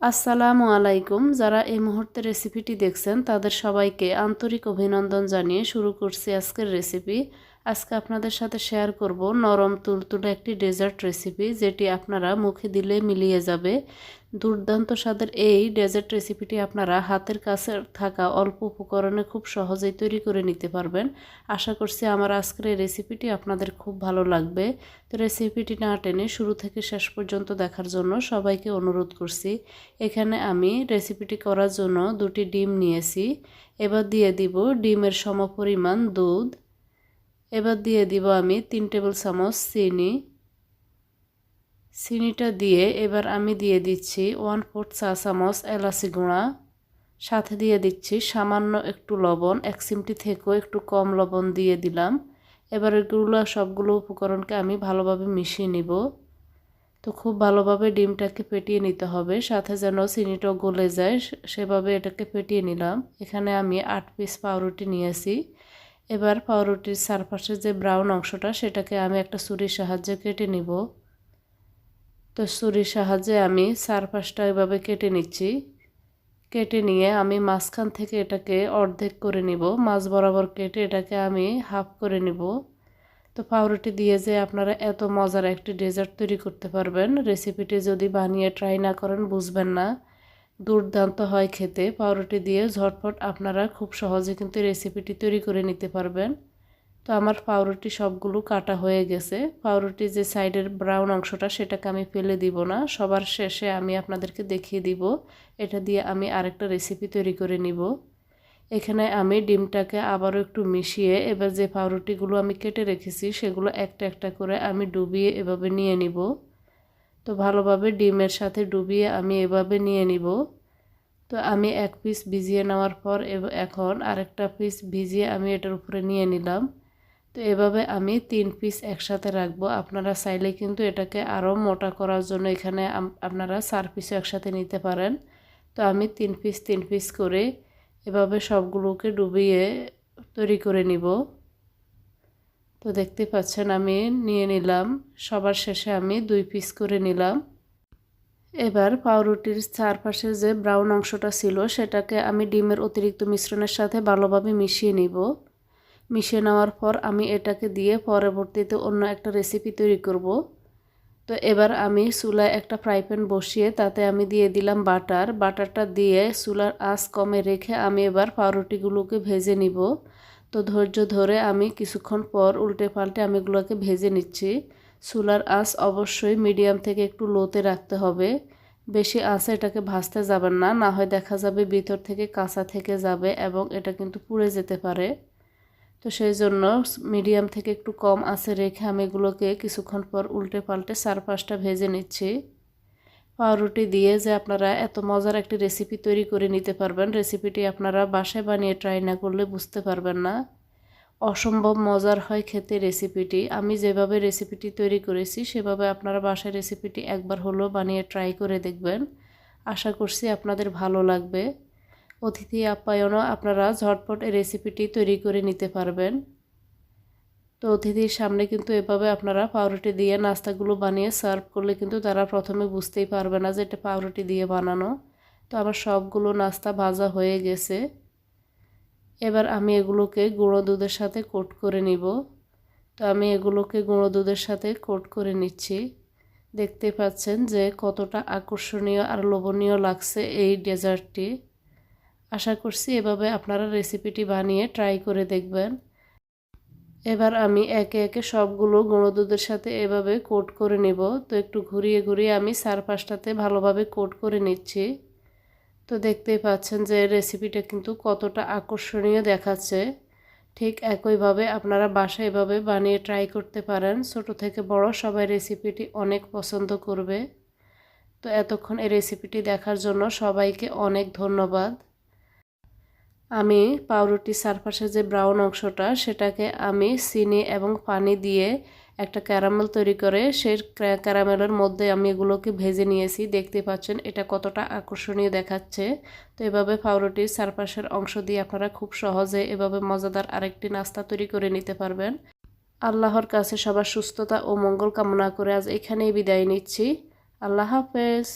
আসসালামু আলাইকুম। যারা এই মুহূর্তে রেসিপিটি দেখছেন, তাদের সবাইকে আন্তরিক অভিনন্দন জানিয়ে শুরু করছি আজকের রেসিপি আজকে আপনাদের সাথে শেয়ার করব নরম তুলতুলে একটি ডেজার্ট রেসিপি যেটি আপনারা মুখে দিলে মিলিয়ে যাবে। দুর্দান্ত স্বাদের এই ডেজার্ট রেসিপিটি আপনারা হাতের কাছে থাকা অল্প উপকরণে খুব সহজেই তৈরি করে নিতে পারবেন। আশা করছি আমার আজকের এই রেসিপিটি আপনাদের খুব ভালো লাগবে। তো রেসিপিটি না টেনে শুরু থেকে শেষ পর্যন্ত দেখার জন্য সবাইকে অনুরোধ করছি। এখানে আমি রেসিপিটি করার জন্য দুটি ডিম নিয়েছি। এবার দিয়ে দিব ডিমের সমপরিমাণ দুধ এবার দিয়ে দিব আমি তিন টেবিল চামচ চিনি। চিনিটা দিয়ে এবার আমি দিয়ে দিচ্ছি ওয়ান ফোর্থ চা চামচ এলাচি গুঁড়া। সাথে দিয়ে দিচ্ছি সামান্য একটু লবণ, এক চিমটি থেকেও একটু কম লবণ দিয়ে দিলাম। এবার এগুলো সবগুলো উপকরণকে আমি ভালোভাবে মিশিয়ে নিব। তো খুব ভালোভাবে ডিমটাকে ফেটিয়ে নিতে হবে, সাথে যেন চিনিটাও গলে যায় সেভাবে এটাকে ফেটিয়ে নিলাম। এখানে আমি আট পিস পাউরুটি নিয়েছি। এবার পাউরুটির চারপাশের যে ব্রাউন অংশটা, সেটাকে আমি একটা ছুরির সাহায্যে কেটে নিব। তো ছুরির সাহায্যে আমি চারপাশটা এভাবে কেটে নিচ্ছি। কেটে নিয়ে আমি মাঝখান থেকে এটাকে অর্ধেক করে নিব। মাছ বরাবর কেটে এটাকে আমি হাফ করে নিব। তো পাউরুটি দিয়ে যে আপনারা এত মজার একটি ডেজার্ট তৈরি করতে পারবেন রেসিপিটি যদি বানিয়ে ট্রাই না করেন, বুঝবেন না। দুর্দান্ত হয় খেতে। পাউরুটি দিয়ে ঝটপট আপনারা খুব সহজে কিন্তু রেসিপিটি তৈরি করে নিতে পারবেন। তো আমার পাউরুটি সবগুলো কাটা হয়ে গেছে। পাউরুটি যে সাইডের ব্রাউন অংশটা সেটাকে আমি ফেলে দিব না। সবার শেষে আমি আপনাদেরকে দেখিয়ে দিব। এটা দিয়ে আমি আরেকটা রেসিপি তৈরি করে নিব। এখানে আমি ডিমটাকে আবারও একটু মিশিয়ে এবার যে পাউরুটিগুলো আমি কেটে রেখেছি সেগুলো একটা একটা করে আমি ডুবিয়ে এভাবে নিয়ে নিব। তো ভালোভাবে ডিমের সাথে ডুবিয়ে আমি এভাবে নিয়ে নিব। তো আমি এক পিস ভিজিয়ে নেওয়ার পর এখন আরেকটা পিস ভিজিয়ে আমি এটার উপরে নিয়ে নিলাম। তো এভাবে আমি তিন পিস একসাথে রাখব। আপনারা চাইলে কিন্তু এটাকে আরও মোটা করার জন্য এখানে আপনারা চার পিসও একসাথে নিতে পারেন। তো আমি তিন পিস তিন পিস করে এভাবে সবগুলোকে ডুবিয়ে তৈরি করে নিব। তো দেখতে পাচ্ছেন, আমি নিয়ে নিলাম। সবার শেষে আমি দুই পিস করে নিলাম। এবার পাউরুটির চারপাশে যে ব্রাউন অংশটা ছিল, সেটাকে আমি ডিমের অতিরিক্ত মিশ্রণের সাথে ভালোভাবে মিশিয়ে নিব। মিশিয়ে নেওয়ার পর আমি এটাকে দিয়ে পরবর্তীতে অন্য একটা রেসিপি তৈরি করব। তো এবার আমি চুলায় একটা ফ্রাই প্যান বসিয়ে তাতে আমি দিয়ে দিলাম বাটার। বাটারটা দিয়ে চুলার আঁচ কমে রেখে আমি এবার পাউরুটিগুলোকে ভেজে নিব। তো ধৈর্য ধরে আমি কিছুক্ষণ পর উল্টে পাল্টে আমি এগুলোকে ভেজে নিচ্ছি। চুলার আঁচ অবশ্যই মিডিয়াম থেকে একটু লোতে রাখতে হবে। বেশি আঁচে এটাকে ভাজতে যাবেন না না হয় দেখা যাবে ভিতর থেকে কাঁচা থেকে যাবে এবং এটা কিন্তু পুড়ে যেতে পারে। তো সেই জন্য মিডিয়াম থেকে একটু কম আঁচে রেখে আমি এগুলোকে কিছুক্ষণ পর উল্টে পাল্টে চার পাঁচটা ভেজে নিচ্ছি। পাউরুটি দিয়ে যে আপনারা এত মজার একটি রেসিপি তৈরি করে নিতে পারবেন। রেসিপিটি আপনারা বাসায় বানিয়ে ট্রাই না করলে বুঝতে পারবেন না। অসম্ভব মজার হয় খেতে রেসিপিটি আমি যেভাবে রেসিপিটি তৈরি করেছি, সেভাবে আপনারা বাসায় রেসিপিটি একবার হলেও বানিয়ে ট্রাই করে দেখবেন। আশা করছি আপনাদের ভালো লাগবে। অতিথি আপ্যায়নও আপনারা ঝটপট এই রেসিপিটি তৈরি করে নিতে পারবেন। তো অতিথির সামনে কিন্তু এভাবে আপনারা পাউরুটি দিয়ে নাস্তাগুলো বানিয়ে সার্ভ করলে কিন্তু তারা প্রথমে বুঝতেই পারবে না যে এটা পাউরুটি দিয়ে বানানো। তো আমার সবগুলো নাস্তা ভাজা হয়ে গেছে। এবার আমি এগুলোকে গুঁড়ো দুধের সাথে কোট করে নিব। তো আমি এগুলোকে গুঁড়ো দুধের সাথে কোট করে নিচ্ছি। দেখতে পাচ্ছেন যে কতটা আকর্ষণীয় আর লোভনীয় লাগছে এই ডেজার্টটি। আশা করছি এভাবে আপনারা রেসিপিটি বানিয়ে ট্রাই করে দেখবেন। এবার আমি একে একে সবগুলো গুঁড়ো দুধের সাথে এভাবে কোট করে নেব। তো একটু ঘুরিয়ে ঘুরিয়ে আমি চার পাঁচটাতে ভালোভাবে কোট করে নিচ্ছি। তো দেখতেই পাচ্ছেন যে রেসিপিটা কিন্তু কতটা আকর্ষণীয় দেখাচ্ছে। ঠিক একইভাবে আপনারা বাসায় এভাবে বানিয়ে ট্রাই করতে পারেন। ছোট থেকে বড় সবাই রেসিপিটি অনেক পছন্দ করবে। তো এতক্ষণ এই রেসিপিটি দেখার জন্য সবাইকে অনেক ধন্যবাদ। আমি পাউরুটির চারপাশে যে ব্রাউন অংশটা, সেটাকে আমি চিনি এবং পানি দিয়ে একটা ক্যারামেল তৈরি করে সেই ক্যারামেলের মধ্যে আমি এগুলোকে ভেজে নিয়েছি। দেখতে পাচ্ছেন, এটা কতটা আকর্ষণীয় দেখাচ্ছে। তো এভাবে পাউরুটির চারপাশের অংশ দিয়ে আপনারা খুব সহজে এভাবে মজাদার আরেকটি নাস্তা তৈরি করে নিতে পারবেন। আল্লাহর কাছে সবার সুস্থতা ও মঙ্গল কামনা করে আজ এখানেই বিদায় নিচ্ছি। আল্লাহ হাফেজ।